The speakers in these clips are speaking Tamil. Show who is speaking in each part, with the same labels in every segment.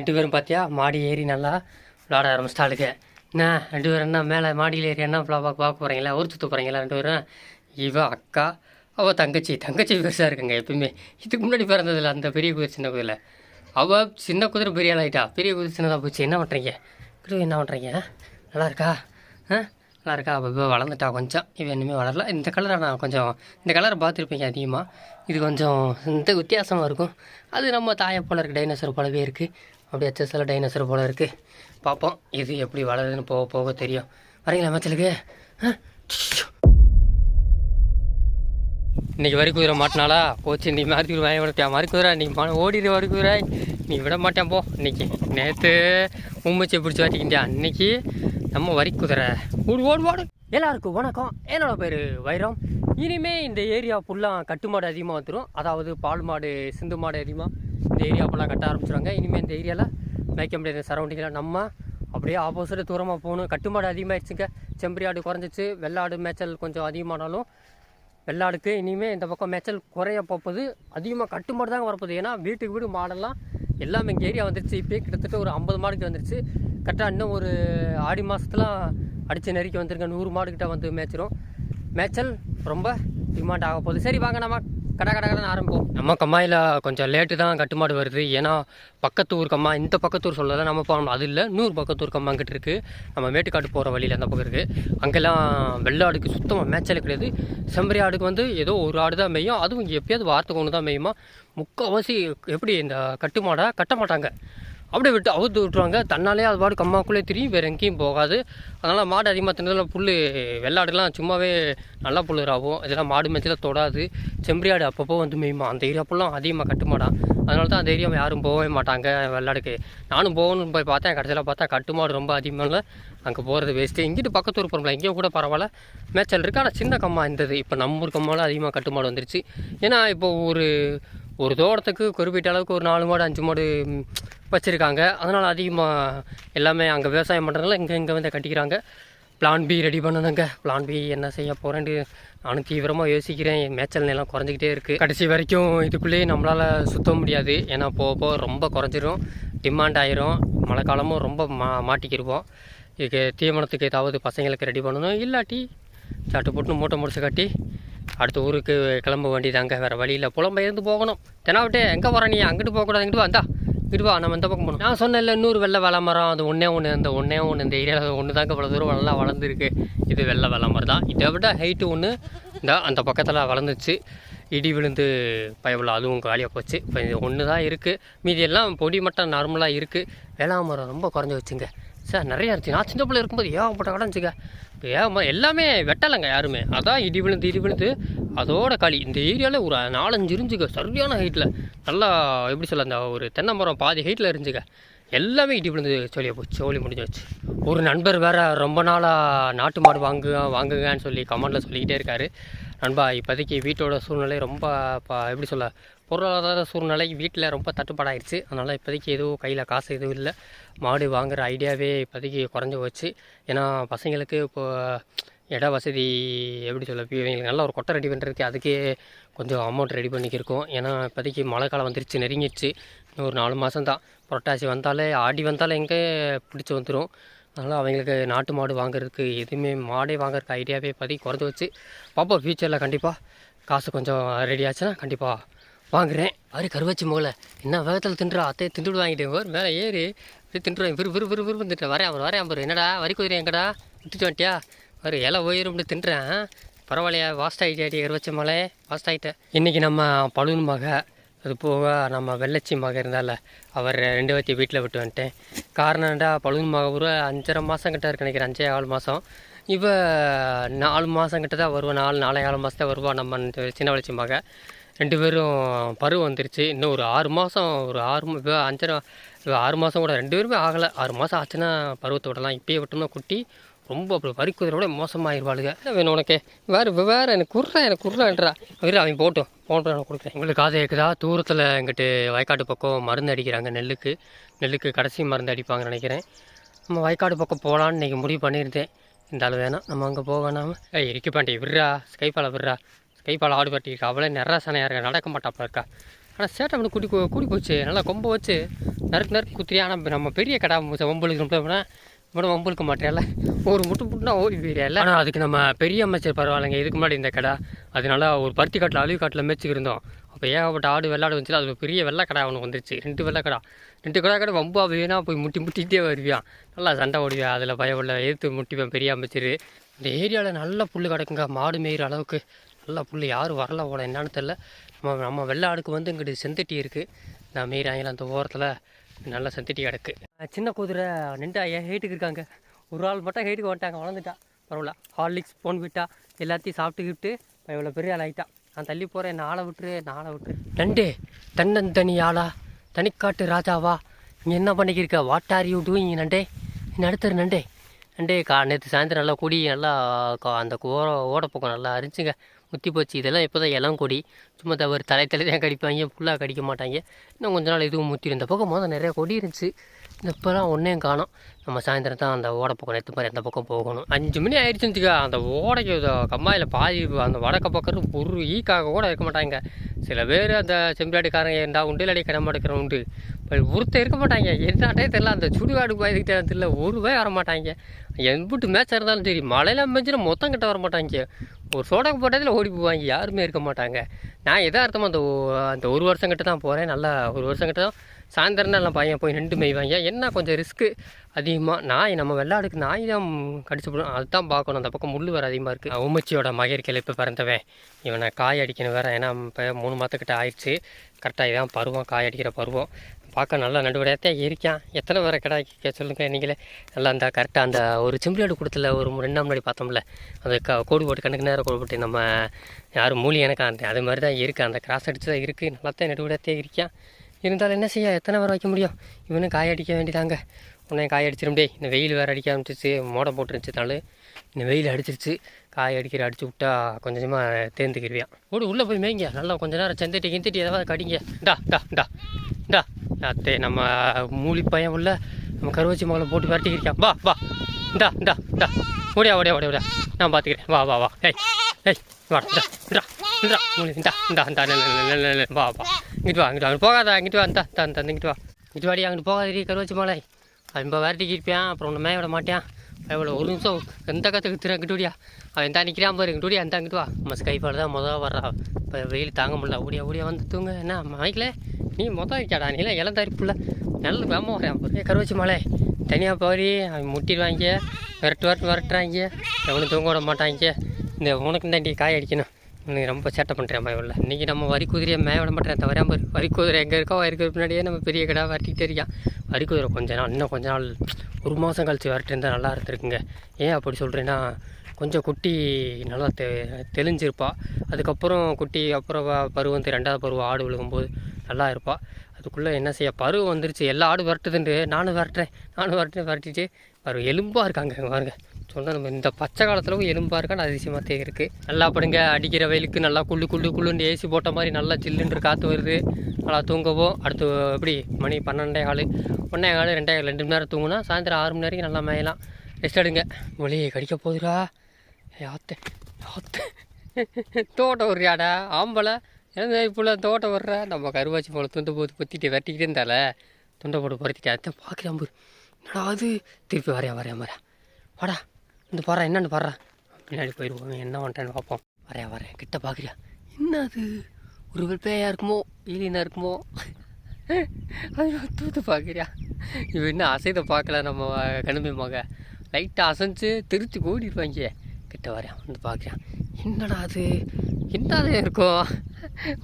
Speaker 1: ரெண்டு பேரும் பார்த்தியா மாடி ஏறி நல்லா விளாட ஆரம்பிச்சிட்டாளுங்க என்ன ரெண்டு பேரும் என்ன மேலே மாடியில் ஏறி என்ன ஃப்ளா பார்க்க பார்க்க போகிறீங்களா ஒரு சுற்ற போகிறீங்களா ரெண்டு பேரும்? இவன் அக்கா அவள் தங்கச்சி. தங்கச்சி பெருசாக இருக்குங்க எப்பயுமே. இதுக்கு முன்னாடி பிறந்ததில்ல அந்த பெரிய குதிரை சின்ன குதிரை. அவள் சின்ன குதிரை பெரிய ஆளாயிட்டா. பெரிய குதிரை சின்னதாக போச்சு. என்ன பண்ணுறீங்க குரு என்ன பண்ணுறீங்க நல்லா இருக்கா? ஆ? நல்லா இருக்கா? அவள் இப்போ வளர்ந்துட்டா கொஞ்சம். இவன் இனிமேல் வளரல. இந்த கலரை நான் கொஞ்சம் இந்த கலரை பார்த்துருப்பீங்க அதிகமாக இது கொஞ்சம் இந்த வித்தியாசமாக இருக்கும். அது நம்ம தாயை போல இருக்குது டைனோசர் போலவே இருக்குது அப்படியே செஸ்ஸில் டைனோசர் போல் இருக்குது பார்ப்போம் இது எப்படி வளருதுன்னு போக போக தெரியும். வரீங்களா மேட்சலுக்கு இன்றைக்கி இன்னைக்கு வரி குதிரை மாட்டினாலா போச்சு நீ மாதிரி குதிரை வாங்கி விடத்தியா மாதிரி குதிரை நீ மன ஓடிடு வரி குதிரை. நீ விட மாட்டேன் போ. இன்றைக்கி நேற்று உண்மைச்சியை பிடிச்சி வாட்டிக்கிட்டியா? இன்றைக்கி நம்ம வரி குதிரை. ஓடு ஓடு ஓடு. எல்லாருக்கும் வணக்கம். என்னோட பேர் வைரம். இனிமே இந்த ஏரியா ஃபுல்லாக கட்டு மாடு அதிகமாக வந்துடும் அதாவது பால் மாடு சிந்து மாடு அதிகமாக இந்த ஏரியா ஃபுல்லாக கட்ட ஆரம்பிச்சிருவாங்க. இனிமேல் இந்த ஏரியாவில் மேய்க்க முடியாது சரௌண்டிங்கில் நம்ம அப்படியே ஆப்போசிட்டு தூரமாக போகணும். கட்டு மாடு அதிகமாகிடுச்சுங்க செம்பரி ஆடு குறைஞ்சிச்சு. வெள்ளாடு மேய்ச்சல் கொஞ்சம் அதிகமானாலும் வெள்ளாடுக்கு இனிமேல் இந்த பக்கம் மேய்ச்சல் குறைய போகுது அதிகமாக கட்டு மாடு தாங்க வரப்போகுது. ஏன்னா வீட்டுக்கு வீடு மாடெல்லாம் எல்லாமே இங்கே ஏரியா வந்துருச்சு. இப்போயே கிட்டத்தட்ட ஒரு ஐம்பது மாடுக்கு வந்துருச்சு. கரெக்டாக இன்னும் ஒரு ஆடி மாதத்துலாம் அடித்து நெருக்கி வந்துருங்க. நூறு மாடுக்கிட்ட வந்து மேய்ச்சிரும். மேய்ச்சல் ரொம்ப டிமாண்ட் ஆக போகுது. சரி வாங்க நம்ம கடை கடை கடன் ஆரம்பிப்போம். நம்ம கம்மாயில் கொஞ்சம் லேட்டு தான் கட்டுமாடு வருது. ஏன்னா பக்கத்து ஊர் கம்மா இந்த பக்கத்து ஊர் சொல்லலை நம்ம போகணும். அது இல்லை நூறு பக்கத்து ஊர் கம்மா அங்கிட்டு இருக்குது நம்ம மேட்டுக்காட்டு போகிற வழியில் அந்த பக்கம் இருக்குது அங்கெல்லாம் வெள்ளாடுக்கு சுத்தமாக மேய்ச்சல் கிடையாது. செம்பரி ஆடுக்கு வந்து ஏதோ ஒரு ஆடு தான் மேயும். அதுவும் எப்பயாவது வாரத்துக்கு ஒன்று தான் மேயுமா? முக்கால்வாசி எப்படி இந்த கட்டுமாடை கட்ட மாட்டாங்க. அப்படியே விட்டு அவுத்து விட்டுருவாங்க. தன்னாலே அது பாடு கம்மாக்குள்ளே திரியும். வேறு எங்கேயும் போகாது. அதனால் மாடு அதிகமாக தின்னதில் புல் வெள்ளாடுலாம் சும்மாவே நல்லா புல் ராகும் இதெல்லாம் மாடு மேய்ச்சல தொடாது. செம்பரியாடு அப்பப்போ வந்து மேயுமா? அந்த ஏரியா ஃபுல்லாக அதிகமாக கட்டுமாடான் அதனால தான் அந்த ஏரியாவை யாரும் போகவே மாட்டாங்க வெள்ளாடுக்கு. நானும் போகணும்னு போய் பார்த்தேன். கடைசியில் பார்த்தா கட்டுமாடு ரொம்ப அதிகமாக அங்கே போகிறது வேஸ்ட்டு இங்கிட்டு பக்கத்து ஊர் போகிறோம்ல இங்கேயும் கூட பரவாயில்ல. மேய்ச்சல் இருக்குது ஆனால் சின்ன கம்மா இருந்தது இப்போ நம்ம ஊர் கம்மாவில் அதிகமாக கட்டுமாடு வந்துருச்சு. ஏன்னா இப்போ ஒரு ஒரு தோட்டத்துக்கு குறிப்பிட்ட அளவுக்கு ஒரு நாலு மாடு அஞ்சு மாடு வச்சுருக்காங்க. அதனால் அதிகமாக எல்லாமே அங்கே விவசாயம் பண்ணுறதுனால இங்கே இங்கே வந்து கட்டிக்கிறாங்க. பிளான் பி ரெடி பண்ணணுங்க. பிளான் பி என்ன செய்ய போகிறேன்ட்டு நானும் தீவிரமாக யோசிக்கிறேன். என் மேய்ச்சல் நிலம் குறைஞ்சிக்கிட்டே இருக்குது கடைசி வரைக்கும் இதுக்குள்ளேயே நம்மளால் சுத்த முடியாது. ஏன்னா போக போக ரொம்ப குறைஞ்சிரும். டிமாண்ட் ஆயிரும். மழை காலமும் ரொம்ப மா மாட்டிக்கிருவோம். இதுக்கு தீவனத்துக்கு ஏதாவது பசங்களுக்கு ரெடி பண்ணணும். இல்லாட்டி சட்டு போட்டு மூட்டை முடிச்சு கட்டி அடுத்த ஊருக்கு கிளம்ப வேண்டியதாங்க வேறு வழியில் புலம்பெயர்ந்து போகணும். தெனாவிட்டு எங்கே வர நீ? அங்கிட்டு போகக்கூடாது இங்கிட்டு வந்தா இந்தா. இங்கிட்டு வா நம்ம இந்த பக்கம் போகணும். நான் சொன்னேன்ல இன்னொரு வெள்ளை வெலை மரம் அது ஒன்றே ஒன்று இந்த ஒன்றே ஒன்று இந்த ஏரியாவில் ஒன்று தாங்க இவ்வளோ தூரம் நல்லா வளர்ந்துருக்கு. இது வெள்ளை வெலை மரம் தான். இதை விட ஹைட்டு ஒன்று இந்த அந்த பக்கத்தில் வளர்ந்துச்சு. இடி விழுந்து பயவில் அதுவும் காலியாக போச்சு. இப்போ இது ஒன்று தான் இருக்குது மீதி எல்லாம் பொடி மட்டும் நார்மலாக இருக்குது வேளாண் மரம் ரொம்ப குறைஞ்சி வச்சுங்க. சார் நிறையா இருந்துச்சு. நான் சின்ன பிள்ளை இருக்கும்போது ஏகப்பட்ட கடைஞ்சிங்க இப்போ ஏகமா எல்லாமே வெட்டலைங்க யாருமே. அதான் இடி விழுந்து இடி விழுந்து அதோட களி இந்த ஏரியாவில் ஒரு நாலஞ்சு இருந்துச்சுங்க. சரியான ஹைட்டில் நல்லா எப்படி சொல்ல அந்த ஒரு தென்னை மரம் பாதி ஹைட்டில் இருந்துச்சுங்க. எல்லாமே இடி விழுந்து சொல்லிய போச்சு சோழி முடிஞ்சு வச்சு ஒரு நண்பர் வேறு ரொம்ப நாளாக நாட்டு மாடு வாங்குங்க வாங்குங்கன்னு சொல்லி கமெண்டில் சொல்லிக்கிட்டே இருக்காரு. நண்பா இப்போதைக்கு வீட்டோட சூழ்நிலை ரொம்ப ப- எப்படி சொல்ல பொருளாதார சூழ்நிலை வீட்டில் ரொம்ப தட்டுப்பாடாயிருச்சு. அதனால் இப்போதைக்கு எதுவும் கையில் காசு எதுவும் இல்லை. மாடு வாங்குற ஐடியாவே இப்போதைக்கு குறைஞ்சி போச்சு. ஏன்னா பசங்களுக்கு இப்போ இட வசதி எப்படி சொல்ல இப்போ இவங்களுக்கு நல்ல ஒரு கொட்டை ரெடி பண்ணுறதுக்கு அதுக்கே கொஞ்சம் அமௌண்ட் ரெடி பண்ணிக்கிருக்கோம். ஏன்னா இப்போதைக்கு மழை காலம் வந்துருச்சு நெருங்கிடுச்சு இன்னும் ஒரு நாலு மாதம் தான் புரட்டாசி வந்தாலே ஆடி வந்தாலே எங்கே பிடிச்சி வந்துடும் அதனால் அவங்களுக்கு நாட்டு மாடு வாங்குறதுக்கு எதுவுமே மாடே வாங்குறதுக்கு ஐடியாவே பற்றி குறைஞ்சி வச்சு பார்ப்போம் ஃப்யூச்சரில் கண்டிப்பாக காசு கொஞ்சம் ரெடி ஆச்சுன்னா கண்டிப்பாக வாங்குறேன். அவரு கருவாச்சி முகல. என்ன வேகத்தில் தின்றா அத்தையை திண்டுட்டு வாங்கிட்டேன் ஒரு மேலே ஏறி அப்படியே தின்றுவேன் விறு விறு விறு விறு தின்றேன் வரேன் அவர் வரேன் அவர் என்னடா? வரி குதிரை எங்கடா? விட்டுட்டு வந்துட்டியா? ஒரு இலை உயிரும்னு தின்றேன் பரவாயில்லையா? வாஸ்ட் ஆகிட்டே கருவாச்சி மலை வாஸ்ட் ஆகிட்டேன் இன்றைக்கி நம்ம பழுன் மகை அது போக நம்ம வெள்ளச்சி மக இருந்தால அவர் ரெண்டு பேர்த்தையும் வீட்டில் விட்டு வந்துட்டேன். காரணம்டா பழுன் மக ஒரு அஞ்சரை மாதம் கிட்ட இருக்கு நினைக்கிறேன் அஞ்சே ஆறு மாதம் இப்போ நாலு மாதம் கிட்ட தான் வருவா நாலு நாலே ஆறு மாதம் தான் வருவா நம்ம சின்ன வளர்ச்சி மக. ரெண்டு பேரும் பருவம் வந்துருச்சு இன்னும் ஒரு ஆறு மாதம் ஒரு ஆறு இப்போ அஞ்சரை ஆறு மாதம் கூட ரெண்டு பேருமே ஆகலை. ஆறு மாதம் ஆச்சுன்னா பருவத்தை விடலாம் இப்பயே விட்டோம்னா குட்டி ரொம்ப அப்படி வரிக்குதிரை விட மோசமாயிருவாளுங்க. வேணும் உனக்கு? வேறு வேறு எனக்கு குர்றா எனக்கு குர்றான்றா வேறு அவன் போட்டும். போன்ற நான் கொடுக்குறேன். உங்களுக்கு காது இருக்குதா? தூரத்தில் எங்கிட்டு வயக்காட்டு பக்கம் மருந்து அடிக்கிறாங்க நெல்லுக்கு. நெல்லுக்கு கடைசி மருந்து அடிப்பாங்கன்னு நினைக்கிறேன். நம்ம வயக்காடு பக்கம் போகலான்னு இன்றைக்கி முடிவு பண்ணியிருந்தேன். இந்த அளவு வேணாம். நம்ம அங்கே போக வேணாம். ஏய் இருக்கு பாண்டி விட்றா. ஸ்கைப்பால விட்றா. ஸ்கைப்பால ஆடு பட்டி இருக்கா அவளே நிறாசனையாக இருக்கா? நடக்க மாட்டாப்பா இருக்கா? ஆனால் சேட்டை பண்ணி கூட்டி கூடி போச்சு. நல்லா கொம்ப வச்சு நறுக்கு நறுக்கு குத்துறியா ஆனால் நம்ம பெரிய கடா ஒம்பளுக்கு ரொம்ப இவ்வளோ வம்பளுக்க மாட்டேல ஒரு முட்டு முட்டுனா ஓடி போயிடல ஆனால் அதுக்கு நம்ம பெரிய அமைச்சர் பரவாயில்லைங்க. இதுக்கு முன்னாடி இந்த கடை. அதனால ஒரு பருத்தி காட்டில் அழிவு காட்டில் மேய்ச்சிக்கிருந்தோம் அப்போ ஏகப்பட்ட ஆடு வெள்ளாடு வந்துச்சு? அது பெரிய வெள்ளை கடை ஒன்று வந்துருச்சு. ரெண்டு வெள்ளை கடை. ரெண்டு கடை கடை வம்பா வேணா போய் முட்டி முட்டிகிட்டே வருவியான் நல்லா சண்டை ஓடுவியா அதில் பயமில்ல எதிர்த்து முட்டிப்பேன் பெரிய அமைச்சர். இந்த ஏரியாவில் நல்ல புல் கிடக்குங்க. மாடு மேய்கிற அளவுக்கு நல்லா புல் யாரும் வரல போல என்னன்னு தெரில நம்ம நம்ம வெள்ளாடுக்கு வந்து இங்கிட்டு செந்தட்டி இருக்குது நான் மேய்கிறாங்கள அந்த ஓரத்தில் நல்ல செந்தட்டி கிடக்கு சின்ன குதிரை நின்றா ஏன் ஹைட்டுக்கு இருக்காங்க? ஒரு ஆள் மட்டும் ஹைட்டுக்கு வந்துட்டாங்க வளர்ந்துட்டா. பரவாயில்ல. ஹார்லிக்ஸ் போன் விட்டா எல்லாத்தையும் சாப்பிட்டுக்கிட்டு இவ்வளோ பெரிய ஆள் ஆகிட்டான் நான் தள்ளி போகிறேன் ஆளை விட்டுரு ஆளை விட்டுரு. நண்டே தன்னந்தனி ஆளா? தனிக்காட்டு ராஜாவா? நீ என்ன பண்ணிக்கிருக்க? வாட் ஆர் யூ டூயிங் நண்டே? என்ன அடுத்தரு நண்டே? நண்டே கா நேற்று சாயந்தரம் நல்லா கொடி நல்லா அந்த ஓட ஓடப்பக்கம் நல்லா அரிச்சுங்க முத்தி போச்சு இதெல்லாம் இப்போ தான் இளம் கொடி. சும்மா தவறு தலை தலை தான் கடிப்பாங்க ஃபுல்லாக கடிக்க மாட்டாங்க. இன்னும் கொஞ்ச நாள் இதுவும் முத்தி இந்த பக்கம் மொதல் நிறையா கொடி இருந்துச்சு. இப்போலாம் ஒன்றையும் காணும். நம்ம சாயந்தரம் தான் அந்த ஓட பக்கம் எடுத்து மாதிரி அந்த பக்கம் போகணும். அஞ்சு மணி ஆயிடுச்சுச்சுக்கா அந்த ஓடைக்கு கம்மாயில் பாதி அந்த வடக்க பக்கம் பொருள் ஈக்காக கூட இருக்க மாட்டாங்க. சில பேர் அந்த செம்பிளாடிக்காரங்க இருந்தால் உண்டு இல்லாடி கிடமா எடுக்கிற உண்டு. பட் ஒருத்தர் இருக்க மாட்டாங்க. என்னாட்டே தெரில அந்த சுடுகாடு பயதுக்கிட்டே தெரியல ஒரு பேர் வர மாட்டாங்க. எம்பிட்டு மேட்ச் இருந்தாலும் சரி மழையில மேய்ச்சினா மொத்தம் கிட்ட வர மாட்டாங்க. ஒரு சோடக்கு போட்டதில் ஓடி போவாங்க. யாருமே இருக்க மாட்டாங்க. நான் எதார்த்தமாக அந்த அந்த ஒரு வருஷம் கிட்ட தான் போகிறேன் நல்லா ஒரு வருஷம் கிட்ட தான் சாயந்தரம் எல்லாம் பையன் போய் நின்று மேய்வாங்க. என்ன கொஞ்சம் ரிஸ்க்கு அதிகமாக நாய் நம்ம வெள்ளாடுக்கு நாய் தான் கடிச்சு போடும். அதுதான் பார்க்கணும். அந்த பக்கம் முள் வேறு அதிகமாக இருக்குது உம்மச்சியோட மகர் கிளப்பு பிறந்தவன். இவனை காய் அடிக்கணும் வேறு. ஏன்னா இப்போ மூணு மாதத்துக்கிட்ட ஆயிடுச்சு. கரெக்டாக இதான் பருவம் காய் அடிக்கிற பருவம். பார்க்க நல்லா நடுவடையாத்தான் இருக்கான். எத்தனை பேரை கிடாய்க்க சொல்லுங்க நீங்களே. நல்லா அந்த கரெக்டாக அந்த ஒரு சிம்பிளாடு கொடுத்துல ஒரு ரெண்டு நாள் முன்னாடி பார்த்தோம்ல. அந்த க கோடு போட்டு கண்ணுக்கு நேரம் கோடு போட்டு நம்ம யாரும் மூலி எனக்கு அந்த அது மாதிரி தான் இருக்குது அந்த கிராஸ் அடிச்சு தான் இருக்குது நல்லா தான் நடுவடையாத்தே இருக்கான். இருந்தாலும் என்ன செய்ய? எத்தனை பேர் வைக்க முடியும்? இவனும் காய அடிக்க வேண்டியதாங்க. உடனே காய அடிச்சிடும் டே இந்த வெயில் வேறு அடிக்க ஆரம்பிச்சிச்சு மோடம் போட்டுருந்துச்சுனால இந்த வெயில் அடிச்சிருச்சு. காய அடிக்கிற அடிச்சு விட்டா கொஞ்சமாக தேர்ந்துக்கிருவியான் ஓடு உள்ளே போய் மேய்ங்க. நல்லா கொஞ்ச நேரம் செந்துட்டு கிந்துட்டு எதாவது கடிங்க. டா டா டா டா அத்தே நம்ம மூலி பையன் உள்ள நம்ம கருவச்சி மகளை போட்டு விரட்டிக்கிறியான் வா வா. டா டா டா ஓடியா ஓடியா ஓடியா ஓடியா. நான் பார்த்துக்கிறேன் வா வா வா. ஏய் ஏய் வா டா டா டா மூலி டா டா டா வா வா. இங்கிட்டு வா இங்கிட்டு அங்கே போகாதா இங்கிட்டு அங்கிட்டு வா இங்கிட்டு வா. இங்கிட்டு வாடி அங்கிட்டு போகாதடி கருவச்சி மலை. அவன் விரட்டிக்கு இருப்பான் அப்புறம் உன்னை மேய விட மாட்டேன் எவ்வளோ ஒரு நிமிஷம் எந்த கற்றுக்கு திரு அங்கிட்டு ஓடியா அவன் எந்த நிற்கிறான் பாரு இங்கிட்டு ஓடியா அந்த அங்கிட்டு வா. மஸ் கைப்பாடு தான் முதல் வர்றா. இப்போ வெயில் தாங்க முடியல. ஓடியா ஓடியா வந்து தூங்க. என்ன மாய்க்கல? நீ மொதல் வைக்காடா நீலாம் இளம் தரிப்புல நல்ல வேகமாக வரேன் பாரு. கருவச்சி மலை. தனியாக போரி அவன் முட்டிடுவாங்க. விரட்டு விரட்டு விரட்டுறாங்க. எவனும் தூங்க விட மாட்டாங்க. இந்த உனக்கு தாண்டி காய் அடிக்கணும். நீ ரொம்ப சேட்டை பண்ணுறேன் பயமில்ல இன்றைக்கி நம்ம வரி குதிரையை மேய விட மாட்டேன் தவறாம வரி குதிரை எங்கே இருக்கோ இருக்கிற பின்னாடியே நம்ம பெரிய கடை வரட்டிக்கிட்டே இருக்கான் வரி குதிரை கொஞ்ச நாள் இன்னும் கொஞ்ச நாள் ஒரு மாதம் கழிச்சு வரட்டு இருந்தால் நல்லா இருந்திருக்குங்க. ஏன் அப்படி சொல்கிறேன்னா கொஞ்சம் குட்டி நல்லா தெ தெளிஞ்சிருப்பா. அதுக்கப்புறம் குட்டி அப்புறம் வ- பருவம் வந்து ரெண்டாவது பருவம் ஆடு விழுகும்போது நல்லா இருப்பா. அதுக்குள்ளே என்ன செய்ய பருவம் வந்துருச்சு. எல்லா ஆடும் விரட்டுதுண்டு. நானும் விரட்டுறேன் நானும் விரட்டுறேன் விரட்டிட்டு பருவம் எலும்பாக இருக்காங்க பாருங்கள் சொன்னால் நம்ம இந்த பச்சை காலத்தில் எலும்பாக இருக்கான்னு அதிசயமாக தே இருக்குது நல்லா படுங்க. அடிக்கிற வயலுக்கு நல்லா குள்ளு குள்ளு குள்ளுன்னு ஏசி போட்ட மாதிரி நல்லா சில்லுன்று காற்று வருது. நல்லா தூங்கவும். அடுத்து எப்படி? மணி பன்னெண்டே கால். ஒன்றே கால் ரெண்டே கால் ரெண்டு மணி நேரம் தூங்கினா சாயந்தரம் ஆறு மணி வரைக்கும் நல்லா மேயலாம். ரெஸ்ட் எடுங்க. மொழியை கடிக்க போகுதுடா. யாத்தே யாத்தே தோட்டம் வர்றியாடா ஆம்பளை. ஏன் இப்போ தோட்டம் வர்ற நம்ம கருவாச்சி போல துண்டு போட்டு பொத்திட்டு வெட்டிக்கிட்டே இருந்தால துண்டை போட்டு பொறுத்திட்டு அதான் பார்க்குறான் என்னடா அது? திருப்பி வரையா வரையா வரையா வாடா. இந்த பாடுறா என்னன்னு பாடுறா. பின்னாடி போயிடுவோம் என்ன வந்துட்டேன்னு பார்ப்போம். வரையா வரேன் கிட்ட பார்க்குறியா என்ன அது ஒரு பேயா இருக்குமோ? ஏலியனா இருக்குமோ? அது தூத்து பார்க்குறியா இவன் என்ன அசைதை பார்க்கல நம்ம கணுமி மக. லைட்டாக அசைஞ்சு திருச்சி ஓடிடுவாங்க கிட்ட வரையா வந்து பார்க்குறேன் என்னடா அது? என்னது இருக்கும்?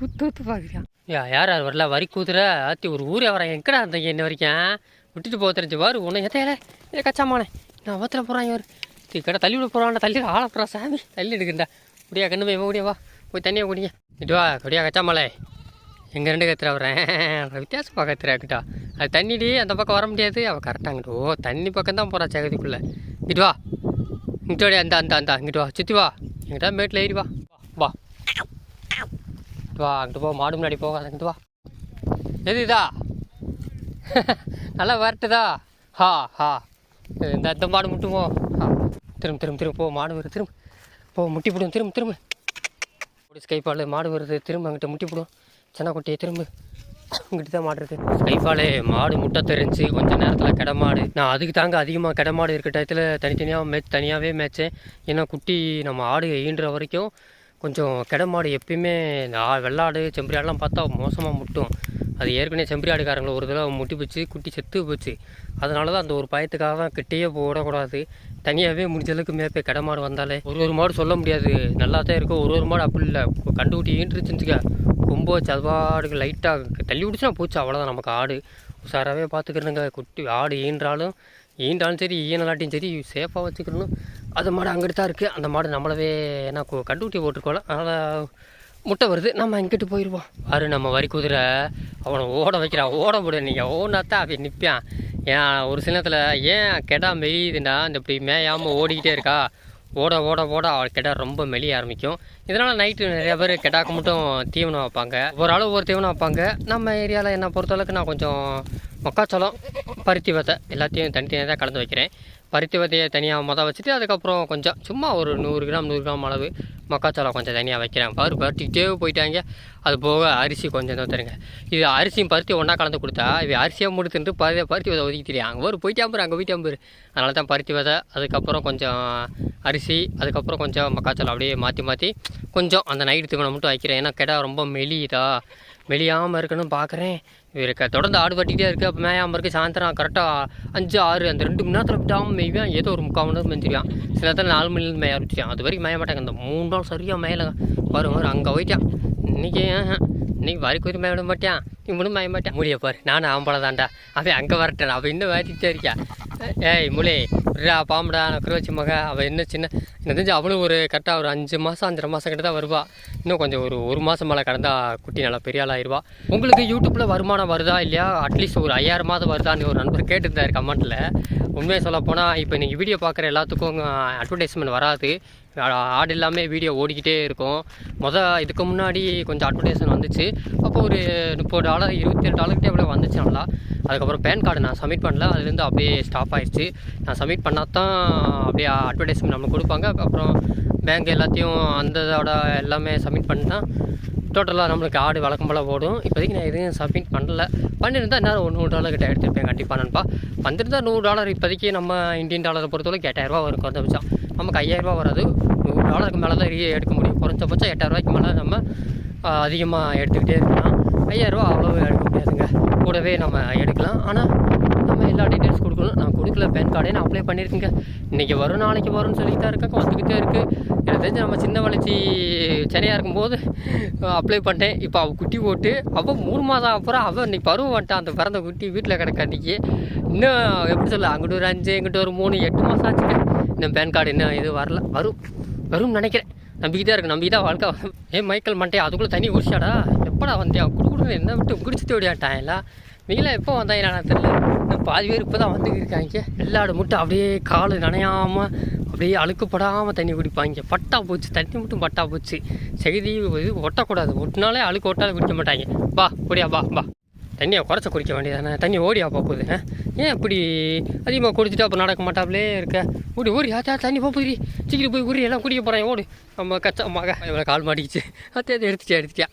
Speaker 1: உத்து உத்து பார்க்குறான் யா யார் யார் வரல? வரி கூத்துற? ஆத்தி ஒரு ஊரே வரேன். எங்கடா இருந்தீங்க என்ன வரைக்கும்? விட்டுட்டு போக தெரிஞ்சு. வாரு உன்னை எதையில? ஏ கச்சாமானே நான் ஓத்துல போகிறான் இவர்? இது கடை தள்ளி விட போகிறான் தள்ளி ஆளப்புறா சாமி. தள்ளி எடுக்கண்டா முடியா கண்ணு போய் முடியா வா. போய் தண்ணியை குடிங்க. இட்டு வா குடியா கச்சாமலை. எங்கள் ரெண்டு கத்துற வரேன் வித்தியாசமாக கத்துறாக்கிட்டா அது தண்ணிடி அந்த பக்கம் வர முடியாது. அவள் கரெக்டாங்கிட்டு ஓ தண்ணி பக்கம் தான் போகிறா சேகதிக்குள்ளே. இங்கிட்டு வா. இங்கிட்டு அந்த அந்த அந்த இங்கிட்டு வா. சுற்றி வா. எங்கிட்ட மேட்டில் ஏறி வா. வா. வா அங்கிட்டு போ. மாடு முன்னாடி போகாத இங்கிட்டு வா. எது இதா? நல்லா வரட்டுதா? ஹா ஹா. இந்த இந்த மாடு முட்டுமோ? ஹா. திரும்ப திரும்ப திரும்ப போ மாடு வருது திரும்ப. போ முட்டி போடும் திரும்ப திரும்ப. ஒரு ஸ்கைப்பால் மாடு வருது திரும்ப அங்கிட்ட முட்டி போடும் சின்ன குட்டியை திரும்ப. இங்கிட்டு தான் மாடு இருக்கு. ஸ்கைப்பாலே மாடு முட்டை தெரிஞ்சு கொஞ்ச நேரத்தில் கிடமாடு நான் அதுக்கு தாங்க அதிகமாக கிடமாடு இருக்க டயத்தில் தனித்தனியாக மே தனியாகவே மேய்ச்சேன். ஏன்னா குட்டி நம்ம ஆடு ஈன்ற வரைக்கும் கொஞ்சம் கிடமாடு எப்பயுமே இந்த வெள்ளாடு செம்பரி ஆடெலாம் பார்த்தா மோசமாக முட்டும். அது ஏற்கனவே செம்பரி ஆடுக்காரங்களை ஒரு தடவை முட்டி போச்சு குட்டி செத்து போச்சு. அதனால தான் அந்த ஒரு பயத்துக்காக தான் கிட்டேயே போடக்கூடாது தனியாகவே முடிஞ்ச அளவுக்கு மேய்ப்பே கிட மாடு வந்தாலே. ஒரு ஒரு மாடு சொல்ல முடியாது. நல்லா தான் இருக்கும். ஒரு ஒரு மாடு அப்படி இல்லை. கண்டுக்குட்டி ஈன்றுச்சுச்சுக்க ரொம்ப சதவாடுக்கு லைட்டாக தள்ளி விடுச்சுனா போச்சு. அவ்வளோதான் நமக்கு ஆடு உஷாராகவே பார்த்துக்கிறனுங்க குட்டி ஆடு ஈன்றாலும் ஈன்றாலும் சரி ஈனலாட்டியும் சரி சேஃபாக வச்சுக்கிறணும். அது மாடு அங்கிட்டு தான் இருக்குது அந்த மாடு நம்மளவே ஏன்னா கு- கண்டுக்குட்டி போட்டிருக்கோல அதனால் முட்டை வருது. நம்ம இங்கிட்டு போயிடுவோம் பாரு நம்ம வரி குதிரை அவனை ஓட வைக்கிறான் ஓட முடியும் நீங்கள் ஓடாத்தான் அப்படி நிற்பான் ஏன் ஒரு சில நேரத்தில் ஏன் கெடா மெலியுதுண்டா இந்த இப்படி மேயாமல் ஓடிக்கிட்டே இருக்கா? ஓட ஓட ஓட அவள் கெடா ரொம்ப மெலிய ஆரம்பிக்கும். இதனால் நைட்டு நிறைய பேர் கெடாக்கு மட்டும் தீவனம் வைப்பாங்க. ஒரு அளவு ஒரு தீவனம் வைப்பாங்க. நம்ம ஏரியாவில் என்னை பொறுத்தளவுக்கு நான் கொஞ்சம் மக்காச்சோளம் பருத்தி வத்தை எல்லாத்தையும் தனித்தனியாக தான் கலந்து வைக்கிறேன். பருத்தி விதையை தனியாக மொதல் வச்சுட்டு அதுக்கப்புறம் கொஞ்சம் சும்மா ஒரு நூறு கிராம் நூறு கிராம் அளவு மக்காச்சோளம் கொஞ்சம் தனியாக வைக்கிறேன். பாரு பருத்திக்கிட்டே போயிட்டாங்க. அது போக அரிசி கொஞ்சம் தான் தருங்க. இது அரிசியும் பருத்தி ஒன்றா கலந்து கொடுத்தா இது அரிசியாக முடித்துட்டு பருத்தி பருத்தி விதை ஒதுக்கி தெரியும் அங்கே ஒரு போயிட்டா அங்கே போயிட்டா அதனால தான் பருத்தி விதை அதுக்கப்புறம் கொஞ்சம் அரிசி அதுக்கப்புறம் கொஞ்சம் மக்காச்சோளம் அப்படியே மாற்றி மாற்றி கொஞ்சம் அந்த நைட்டு தீவனம் மட்டும் வைக்கிறேன். ஏன்னா கிடா ரொம்ப மெலியுதா. மெலியாமல் இருக்கணும் பார்க்குறேன் இவருக்கு தொடர்ந்து ஆடு பட்டிக்கிட்டே இருக்குது அப்போ மேயாமல் இருக்குது சாயந்தரம் கரெக்டாக அஞ்சு ஆறு அந்த ரெண்டு மணி நேரத்தில் விட்டாமல் மேய்வேன். ஏதோ ஒரு முக்கால் மணி நேரம் மேய்ஞ்சிருவான். சில நேரத்தில் நாலு மணிலேருந்து மேய ஆரம்பிச்சிட்டான் அது வரைக்கும் மேய மாட்டாங்க அந்த மூணு நாள் சரியாக மேயல. பாருங்க அங்கே போயிட்டான். இன்றைக்கி இன்னைக்கு வரி குறி விட மாட்டேன் இவனும் மேய மாட்டேன் முடிய பாரு நானும் ஆம்பளை தான்டா. அவன் அங்கே வரட்டேன் அவன் இன்னும் வேட்டிகிட்டே இருக்கியா? ஏய் முலே விட்றா பாம்புடா நான் குருவச்சி மக. அவள் என்ன சின்ன எனக்கு தெரிஞ்சு அவளும் ஒரு கரெக்டாக ஒரு அஞ்சு மாதம் அஞ்சரை மாதம் கிட்ட தான் வருவா. இன்னும் கொஞ்சம் ஒரு ஒரு மாதம் மேலே கடந்தால் குட்டி நல்லா பெரிய ஆளாயிருவா. உங்களுக்கு யூடியூப்பில் வருமானம் வருதா இல்லையா? அட்லீஸ்ட் ஒரு ஐயாயிரம் மாதம் வருதான்னு ஒரு நண்பர் கேட்டுருந்தாரு கமெண்ட்டில் உண்மையை சொல்ல போனால் இப்போ நீங்கள் வீடியோ பார்க்குற எல்லாத்துக்கும் அட்வர்டைஸ்மெண்ட் வராது. ஆடு இல்லாமல் வீடியோ ஓடிக்கிட்டே இருக்கும். மொதல் இதுக்கு முன்னாடி கொஞ்சம் அட்வர்டைஸ்மெண்ட் வந்துச்சு. அப்போ ஒரு முப்பது டாலர் இருபத்தேழு டாலர்கிட்ட எவ்வளோ வந்துச்சு நல்லா. அதுக்கப்புறம் பேன் கார்டு நான் சப்மிட் பண்ணல. அதுலேருந்து அப்படியே ஸ்டாப் ஆயிடுச்சு. நான் சப்மிட் பண்ணால் தான் அப்படியே அட்வர்டைஸ்மெண்ட் நம்மளுக்கு கொடுப்பாங்க. அப்புறம் பேங்க் எல்லாத்தையும் அந்த இதோட எல்லாமே சப்மிட் பண்ணால் டோட்டலாக நம்மளுக்கு ஆடு வழக்கம் போல் ஓடும். இப்போதைக்கு நான் எதுவும் சப்மிட் பண்ணல. பண்ணியிருந்தால் நேரம் ஒரு நூறு டாலர் கிட்ட எடுத்துருப்பேன் கண்டிப்பாக நண்பா. வந்திருந்தா நூறு டாலர் இப்போதைக்கு நம்ம இந்தியன் டாலரை பொறுத்தவரைக்கும் எட்டாயிரரூபா வரும் குறைஞ்சபட்சம். நமக்கு ஐயாயிரரூபா வராது. நூறு டாலருக்கு மேலே தான் ரீ- எடுக்க முடியும். குறைஞ்சபட்சம் எட்டாயிரரூபாய்க்கு மேலே நம்ம அதிகமாக எடுத்துக்கிட்டே இருக்கலாம். ஐயாயிரரூபா அவ்வளோ எடுக்க முடியாதுங்க. கூடவே நம்ம எடுக்கலாம். ஆனால் நம்ம எல்லா டீட்டெயில்ஸ் கொடுக்கணும். நான் கொடுக்கல பேன் கார்டே நான் அப்ளை பண்ணியிருக்கேங்க. இன்றைக்கி வரும் நாளைக்கு வரும்னு சொல்லிட்டு தான் இருக்கேன். வந்துக்கிட்டே இருக்குது எனக்கு தெரிஞ்சு நம்ம சின்ன வளர்ச்சி சென்னையாக இருக்கும்போது அப்ளை பண்ணிட்டேன். இப்போ அவள் குட்டி போட்டு அவள் மூணு மாதம் அப்புறம் அவள் இன்னைக்கு பருவம் வந்துட்டான் அந்த பிறந்த குட்டி வீட்டில் கிடக்க அன்றைக்கி இன்னும் எப்படி சொல்ல அங்கிட்டு ஒரு அஞ்சு இங்கிட்ட ஒரு மூணு எட்டு மாதம் ஆச்சுங்க. இன்னும் பேன் கார்டு இன்னும் இது வரல. வரும். வரும்னு நினைக்கிறேன். நம்பிக்கிட்டே இருக்கு நம்பிக்கிட்டா வாழ்க்கை ஏ மைக்கேல் மண்டே அதுக்குள்ளே தண்ணி குடிச்சாடா எப்படா வந்தியா? குடு குடுன்னு என்ன விட்டு குடிச்சு தேடியாட்டான் எல்லாம். நீங்களா எப்போ வந்தாங்க நான் தெரியல. இன்னும் பாதி பேர் இப்போ தான் வந்துருக்காங்க எல்லாடு மட்டும் அப்படியே கால் நனையாமல் அப்படியே அழுக்குப்படாமல் தண்ணி குடிப்பாங்க. பட்டா போச்சு தண்ணி மட்டும் பட்டா போச்சு. செய்தி இது ஒட்டக்கூடாது. ஒட்டினாலே அழுக்கு ஒட்டாலும் குடிக்க மாட்டாங்க. பா குடியா பா பா தண்ணியை குறைச்ச குடிக்க வேண்டியதானே தண்ணி ஓடியா போகுது ஏன் இப்படி அதிகமாக குடிச்சிட்டு அப்போ நடக்க மாட்டாப்லே இருக்க? ஓடி ஓடி ஆச்சா தண்ணி போகுது போய் சீக்கிரம் போய் உரி எல்லாம் குடிக்க போகிறேன் ஓடு. நம்ம கச்சா மக. இவ்வளோ கால் மாட்டிக்கிச்சு. அத்தே எடுத்துட்டியா எடுத்துட்டியா?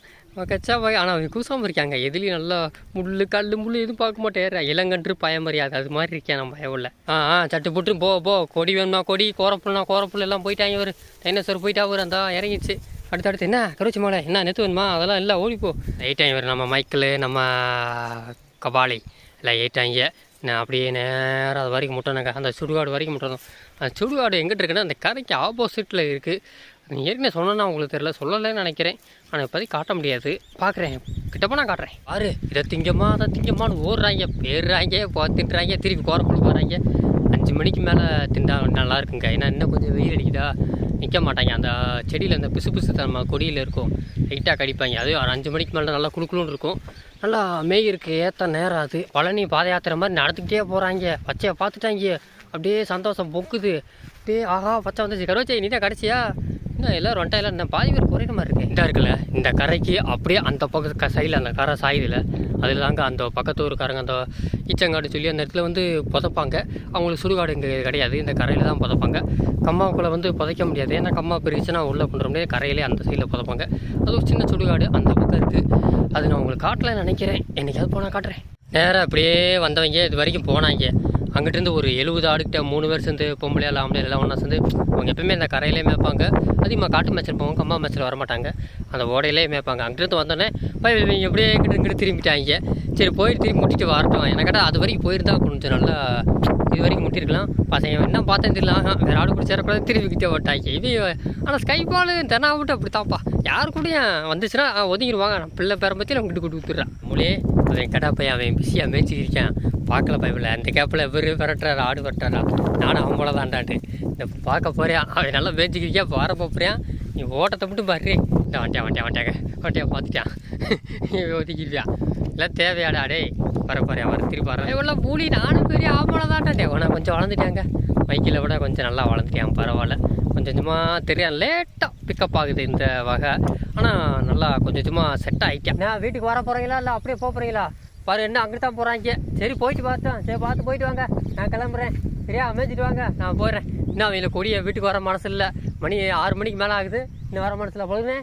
Speaker 1: கச்சா மக ஆனால் அவன் கூசாமல் இருக்காங்க. எதுலேயும் நல்லா முள் கல் முள் எதுவும் பார்க்க மாட்டேன் இளங்கன்று பயமறியாது அது மாதிரி இருக்கேன் நம்ம பயமில்ல ஆ ஆ சட்டு போட்டு போ போ. கொடி வேணும்னா கொடி கோரப்புல்னா கோரப்புல் எல்லாம் போயிட்டாங்க ஒரு டைனோசர் போயிட்டா ஒரு அந்த இறங்கிச்சு அடுத்து அடுத்து என்ன? கருச்சி மாலை. என்ன நெத்து வேணுமா? அதெல்லாம் எல்லாம் ஓடிப்போ எயிட்டாங்க வரும் நம்ம மைக்கிள் நம்ம கபாலி. எல்லாம் எயிட்டாங்க நான் அப்படியே நேராக அது வரைக்கும் முட்டணுங்க அந்த சுடுகாடு வரைக்கும் முட்டணும் அந்த சுடுகாடு எங்கிட்ட இருக்குன்னா அந்த கரைக்கு ஆப்போசிட்டில் இருக்குது நீ ஏற்கனவே சொன்னேன்னா உங்களுக்கு தெரியல சொல்லலைன்னு நினைக்கிறேன். ஆனால் இப்போதைக்கு காட்ட முடியாது. பார்க்குறேன் கிட்டப்போ போனால் காட்டுறேன். பாரு இதை திங்கம்மா அதை திங்கம்மான்னு ஓடுறாங்க பேடுறாங்க தின்றாங்க திருப்பி கோரக்குள்ள போகிறாங்க அஞ்சு மணிக்கு மேலே திண்டா நல்லா இருக்குங்க. ஏன்னா இன்னும் கொஞ்சம் வெயில் அடிக்குதா? நிற்க மாட்டாங்க. அந்த செடியில் அந்த பிசு பிசு நம்ம கொடியில் இருக்கும். லைட்டாக கடிப்பாங்க. அது ஒரு அஞ்சு மணிக்கு மேலே நல்லா குளுக்குளுன்னு இருக்கும். நல்லா மேயிருக்கு ஏற்ற நேரம் அது. பழனி பாத யாத்திரை மாதிரி நடந்துக்கிட்டே போகிறாங்க பச்சையை பார்த்துட்டாங்க. அப்படியே சந்தோஷம் பொக்குது அப்படியே ஆஹா பச்சை வந்துச்சு. கருவச்சை நீ தான் இன்னும் எல்லாம் ரொண்டா எல்லாம் இன்னும் பாதி பேர் குறையிற மாதிரி இருக்கு. இந்த இருக்குல்ல இந்த கரைக்கு அப்படியே அந்த பக்கம் சைடில் அந்த கரை சாயுதுல அதில் தாங்க அந்த பக்கத்து ஊருக்காரங்க அந்த ஈச்சங்காடு சொல்லி அந்த இடத்துல வந்து புதைப்பாங்க. அவங்களுக்கு சுடுகாடு இங்கே கிடையாது இந்த கரையில் தான் புதைப்பாங்க. கம்மாவுக்குள்ளே வந்து புதைக்க முடியாது ஏன்னா கம்மா பிரிச்சுன்னா உள்ளே பண்ணுற முடியாது கரையிலே அந்த சைடில் புதைப்பாங்க. அது ஒரு சின்ன சுடுகாடு அந்த பக்கம் இருக்குது அது நான் உங்களுக்கு காட்டலன்னு நினைக்கிறேன். என்னைக்காவது போனால் காட்டுறேன். நேராக அப்படியே வந்தவங்க இது வரைக்கும் போனாங்க. அங்கிட்டிருந்து ஒரு எழுபது ஆடுகிட்ட மூணு பேர் சேர்ந்து பொம்பளையால் ஆம்பளை எல்லாம் ஒன்றா சேர்ந்து அவங்க எப்பவுமே இந்த கரையிலே மேய்ப்பாங்க. அதிகமாக காட்டு மேய்ச்சல் போவாங்க கம்மா மேய்ச்சல் வரமாட்டாங்க. அந்த ஓடையிலே மேய்ப்பாங்க. அங்கிட்டிருந்து வந்தோடனே போய் இவங்க எப்படியே இங்கிட்டு இங்கிட்டு திரும்பிட்டாங்க. சரி போயிட்டு திரும்பி முட்டிட்டு வரட்டும். என்ன கேட்டால் அது வரைக்கும் போயிருந்தா கொஞ்சம் நல்லா இது வரைக்கும் முட்டிருக்கலாம். பசங்க என்ன பார்த்தேன் தெரியல. ஆஹா, வேற ஆடு சேரக்கூடாது திரும்பிக்கிட்டே ஓட்டாங்க இது ஆனால் ஸ்கைபால் தெனாவிட்டு அப்படி தான்ப்பா யார் கூடயும் வந்துச்சுன்னா ஒதுங்கிடுவாங்க. நான் பிள்ளை பேரை பற்றி நான் கிட்ட கொடுத்துட்றேன் மொழியே அவன் கடா பையன் அவன் பிஸியாக மேய்ச்சிக்கிருக்கான் பார்க்கல பைபிள் அந்த கேப்பில் இவர் விரட்டுறாரு ஆடு விரட்டுறா நானும் அவன் போல தான்டாட்டு இந்த பார்க்க போறியான் அவன் நல்லா மேய்ச்சிக்கிறியா வர போறியான் நீ ஓட்டத்தை மட்டும் பாரு. இந்த வண்டியா வண்டியா வண்டியாங்க வண்டியா பார்த்துட்டான் இவன் ஒதுக்கிருவியா இல்லை தேவையாடா டேய். வர போறியா? வர திருப்பி வர. இவ்வளோ பூலி நானும் பெரிய ஆம்பளை தான்டா உனக்கு கொஞ்சம் வளர்ந்துட்டாங்க. மைக்கில் விட கொஞ்சம் நல்லா வளர்ந்துட்டான். பரவாயில்ல. கொஞ்சம் கொஞ்சமாக தெரியும் லேட்டாக பிக்கப் ஆகுது இந்த வகை. ஆனால் நல்லா கொஞ்சம் கொஞ்சமாக செட் ஆகிட்டேன் நான் வீட்டுக்கு வர போகிறீங்களா இல்லை அப்படியே போக போகிறீங்களா பாரு என்ன அங்கே தான் போகிறாங்க சரி போயிட்டு பார்த்தோம் சரி பார்த்து போயிட்டு வாங்க. நான் கிளம்புறேன். சரியா? அமைஞ்சிட்டு வாங்க. நான் போயிடுறேன் இன்னும் அவங்கள கொடியை வீட்டுக்கு வர மனசு இல்லை மணி ஆறு மணிக்கு மேலே ஆகுது. இன்னும் வர மனசில் பொழுதுனே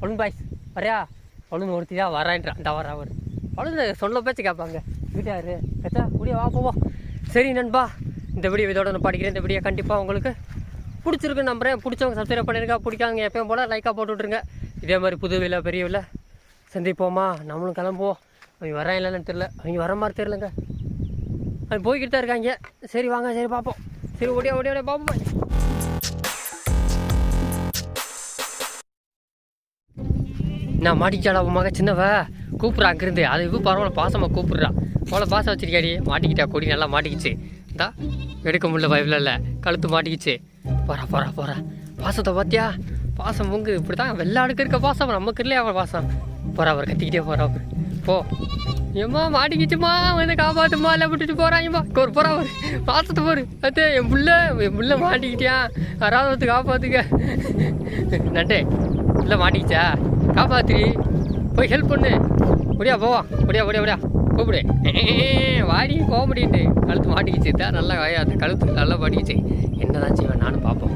Speaker 1: பொழுது பாய்ஸ் வரையா பொழுது ஒருத்தி தான் வரேன்றான் இந்த வர. அவர் பொழுது சொல்ல பேச்சு கேட்பாங்க. வீட்டாரு. கச்சா கூடிய வா போவோம் சரி நண்பா. இந்த வீடியோ இதோட நான் படிக்கிறேன். இந்த வீடியோ கண்டிப்பாக உங்களுக்கு பிடிச்சிருக்கு நம்புறேன். பிடிச்சவங்க சப்ஸ்கிரைப் பண்ணிருக்கா பிடிக்காங்க எப்பயும் போல் லைக்காக போட்டு விட்ருங்க இதே மாதிரி புது விலை பெரிய விலை சந்திப்போமா? நம்மளும் கிளம்புவோம். அவங்க வரான் இல்லைன்னு தெரில அவங்க வர மாதிரி தெரிலங்க அவங்க போய்கிட்டு தான் இருக்காங்க. சரி வாங்க சரி பார்ப்போம். சரி ஓடியா ஓடியா ஓடியா பார்ப்போம். நான் மாட்டிக்கிச்சாடா உன் மக சின்னவ? கூப்பிட்றா அங்கிருந்து. அது இது பரவாயில்ல பாசமாக கூப்பிட்றா. அவ்வளோ பாசம் வச்சிருக்காடி மாட்டிக்கிட்டா கொடி நல்லா மாட்டிக்கிச்சு. இந்தா எடுக்க முடியல வைப்பில் இல்லை. கழுத்து மாட்டிக்கிச்சு. போறா போறா போறா. பாசத்தை பார்த்தியா பாசம் உங்க இப்படி தான் வெள்ளாடுக்கு இருக்க பாசம். நமக்கு இல்லையா அவன் பாசம்? போறா அவர் கத்திக்கிட்டே போகிறா அவர். போ. ஏம்மா மாட்டிக்கிச்சுமா வந்து காப்பாத்துமா இல்லை விட்டுட்டு போறாங்கம்மா ஒரு போறா ஒரு பார்த்துட்டு போரு அத்தே என் புள்ள என் புள்ள மாட்டிக்கிட்டியா? யாராவது ஒருத்து காப்பாத்துக்க நண்டே புள்ள மாட்டிக்கிச்சா? காப்பாத்து. போய் ஹெல்ப் பண்ணு. முடியா போவா. முடியா முடியா முடியா கூப்பிடு. வாடி போக முடியுது கழுத்து மாட்டிக்கிச்சு. தான் நல்லா அந்த கழுத்து நல்லா மாட்டிக்கிச்சு. என்னதான் செய்வேன் நானும் பார்ப்போம்.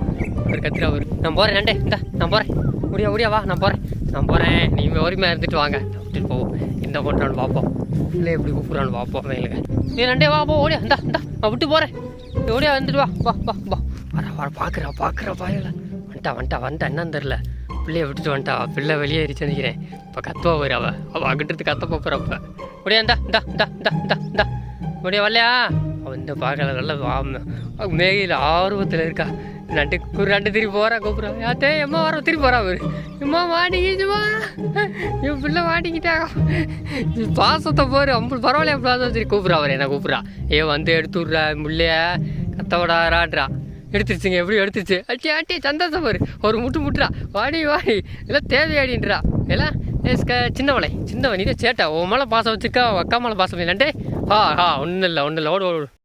Speaker 1: ஒரு கத்திரா ஒரு நான் போகிறேன் நண்டே இந்தா நான் போகிறேன் முடியா முடியா வா நான் போகிறேன் நான் போகிறேன் நீ உரிமையாக இருந்துட்டு வாங்க. விட்டுட்டு போவோம். இந்த கொட்டான்னு பார்ப்போம் இல்லை எப்படி கூப்பிட்றான்னு பார்ப்போம் எங்களுக்கு நீ ரெண்டே வா போ ஓடியா. இந்தா இந்தா நான் விட்டு போகிறேன் ஓடியா வந்துட்டு வா வா வா வா. வர வர பார்க்குறா பார்க்குறா பாயல வந்துட்டா வந்துட்டா வந்துட்டா. என்னன்னு தெரில பிள்ளைய விட்டுட்டு வந்துட்டா. பிள்ளை வெளியே எரிச்சு நினைக்கிறேன் இப்போ கத்துவா வரு அவ. அவள் அங்கிட்டு கத்த போகிறப்ப ஓடியா இந்தா இந்தா இந்தா இந்தா இந்தா இந்தா. ஓடியா வரலையா? அவன் இந்த பார்க்கல நல்ல மேகையில் ஆர்வத்தில் இருக்கா. நண்டு ஒரு நண்டு திருப்பி போகிறா கூப்பிடுறா. யாத்தே எம்மா வர திருப்பி போகிறா அவரு. எம்மா மாட்டிக்கிச்சுமா என் பிள்ளை மாட்டிக்கிட்டா பாசத்தை போரு அம்பு பரவாயில்ல பாசம் சரி கூப்பிட்றா அவர் என்ன கூப்பிட்றா. ஏ வந்து எடுத்து விட்றா முள்ளைய கத்த விடாரான்றா. எடுத்துருச்சுங்க எப்படி எடுத்துருச்சு. அட்டி அட்டி சந்தோஷம் பாரு. ஒரு முட்டு முட்டுறா. வாடி வாடி எல்லாம் தேவையாடின்றா. எல்லாம் சின்னவளை சின்னவன் நீ சேட்டா. உன் மேலே பாசம் வச்சுக்கா அக்கா மேலே பாசம் இல்லைன்டே ஆ ஆ ஒன்றும் இல்லை ஒன்றும் இல்லை ஓடு ஓடு.